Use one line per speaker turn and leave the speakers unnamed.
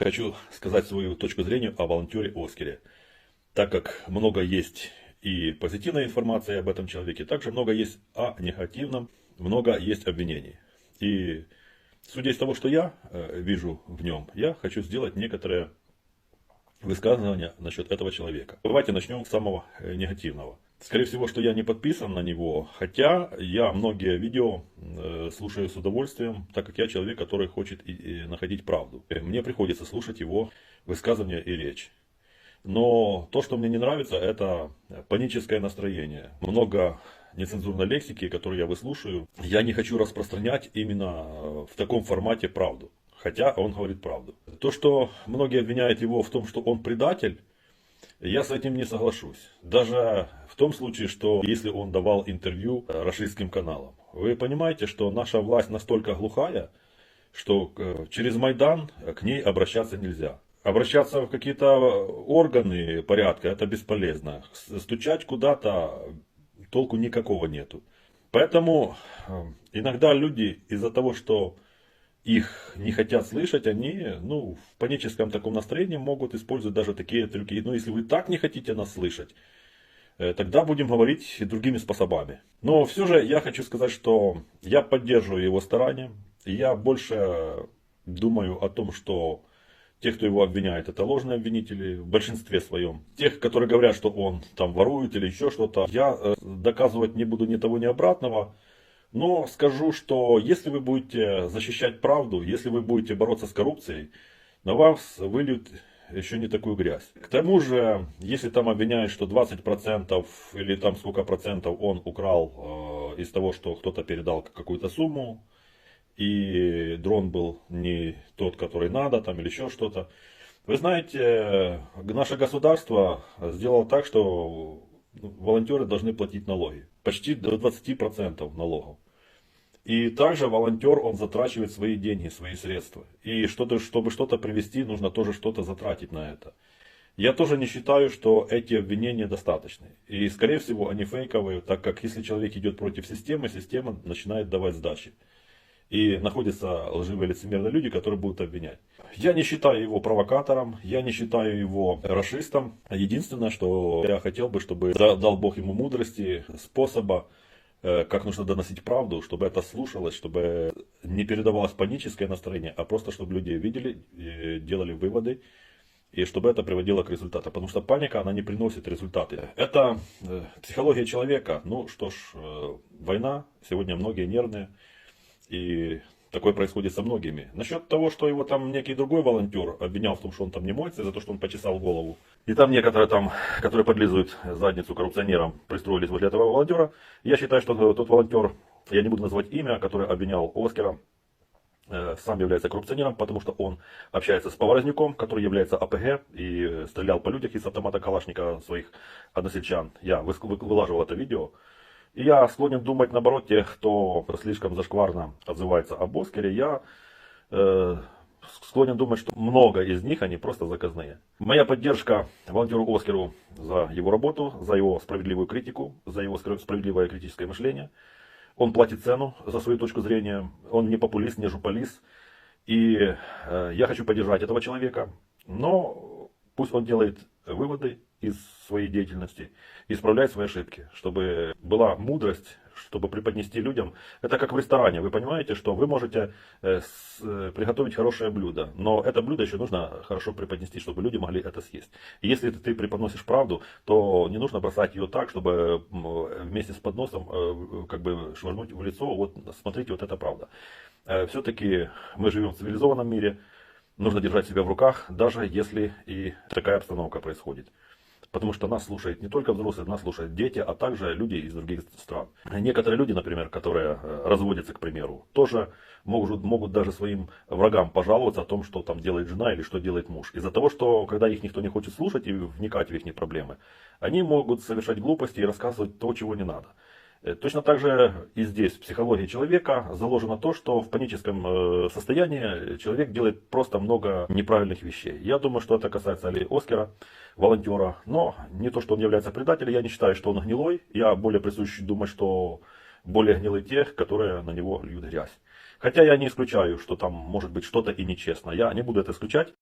Хочу сказать свою точку зрения о волонтере Оскаре. Так как много есть и позитивной информации об этом человеке, также много есть о негативном, много есть обвинений. И судя из того, что я э, вижу в нем, я хочу сделать некоторые высказывания насчет этого человека. Давайте начнем с самого э, негативного. Скорее всего, что я не подписан на него, хотя я многие видео э, слушаю с удовольствием, так как я человек, который хочет находить правду. Мне приходится слушать его высказывания и речь. Но то, что мне не нравится, это паническое настроение. Много нецензурной лексики, которую я выслушаю. Я не хочу распространять именно в таком формате правду. Хотя он говорит правду. То, что многие обвиняют его в том, что он предатель, я с этим не соглашусь. Даже в том случае, что если он давал интервью российским каналам. Вы понимаете, что наша власть настолько глухая, что э, через Майдан к ней обращаться нельзя. Обращаться в какие-то органы порядка это бесполезно. Стучать куда-то толку никакого нету. Поэтому э, иногда люди из-за того, что их не хотят слышать, они ну, в паническом таком настроении могут использовать даже такие трюки. Но если вы так не хотите нас слышать, э, тогда будем говорить другими способами. Но все же я хочу сказать, что я поддерживаю его старания. Я больше думаю о том, что те, кто его обвиняет, это ложные обвинители в большинстве своем. Тех, которые говорят, что он там ворует или еще что-то, я э, доказывать не буду ни того, ни обратного. Но скажу, что если вы будете защищать правду, если вы будете бороться с коррупцией, на вас выльют еще не такую грязь. К тому же, если там обвиняют, что 20% или там сколько процентов он украл э, из того, что кто-то передал какую-то сумму, и дрон был не тот, который надо, там или еще что-то. Вы знаете, наше государство сделало так, что волонтеры должны платить налоги. Почти до 20% налогов. И также волонтер, он затрачивает свои деньги, свои средства. И что-то, чтобы что-то привести, нужно тоже что-то затратить на это. Я тоже не считаю, что эти обвинения достаточны. И скорее всего они фейковые, так как если человек идет против системы, система начинает давать сдачи. И находятся лживые лицемерные люди, которые будут обвинять. Я не считаю его провокатором, я не считаю его расистом. Единственное, что я хотел бы, чтобы дал Бог ему мудрости, способа, э, как нужно доносить правду, чтобы это слушалось, чтобы не передавалось паническое настроение, а просто чтобы люди видели, делали выводы, и чтобы это приводило к результату. Потому что паника, она не приносит результаты. Это э, психология человека. Ну что ж, э, война, сегодня многие нервные. И такое происходит со многими. Насчет того, что его там некий другой волонтер обвинял в том, что он там не моется, за то, что он почесал голову. И там некоторые там, которые подлизывают задницу коррупционерам, пристроились возле этого волонтера. Я считаю, что тот волонтер, я не буду называть имя, который обвинял Оскара, э, сам является коррупционером, потому что он общается с поворозняком, который является АПГ и стрелял по людях из автомата Калашника своих односельчан. Я вылаживал это видео. И я склонен думать, наоборот, тех, кто слишком зашкварно отзывается об Оскаре, я э, склонен думать, что много из них, они просто заказные. Моя поддержка волонтеру Оскару за его работу, за его справедливую критику, за его справедливое критическое мышление. Он платит цену за свою точку зрения, он не популист, не журналист. И э, я хочу поддержать этого человека, но пусть он делает выводы из своей деятельности, исправлять свои ошибки, чтобы была мудрость, чтобы преподнести людям. Это как в ресторане, вы понимаете, что вы можете э, э, приготовить хорошее блюдо, но это блюдо еще нужно хорошо преподнести, чтобы люди могли это съесть. И если ты преподносишь правду, то не нужно бросать ее так, чтобы вместе с подносом э, как бы швырнуть в лицо, вот смотрите, вот это правда. Все-таки мы живем в цивилизованном мире, нужно держать себя в руках, даже если и такая обстановка происходит. Потому что нас слушают не только взрослые, нас слушают дети, а также люди из других стран. Некоторые люди, например, которые э, разводятся, к примеру, тоже могут, могут даже своим врагам пожаловаться о том, что там делает жена или что делает муж. Из-за того, что когда их никто не хочет слушать и вникать в их проблемы, они могут совершать глупости и рассказывать то, чего не надо. Э, точно так же и здесь в психологии человека заложено то, что в паническом э, состоянии человек делает просто много неправильных вещей. Я думаю, что это касается Али Оскара, волонтера, но не то, что он является предателем, я не считаю, что он гнилой. Я более присущий думать, что более гнилые тех, которые на него льют грязь. Хотя я не исключаю, что там может быть что-то и нечестно. Я не буду это исключать.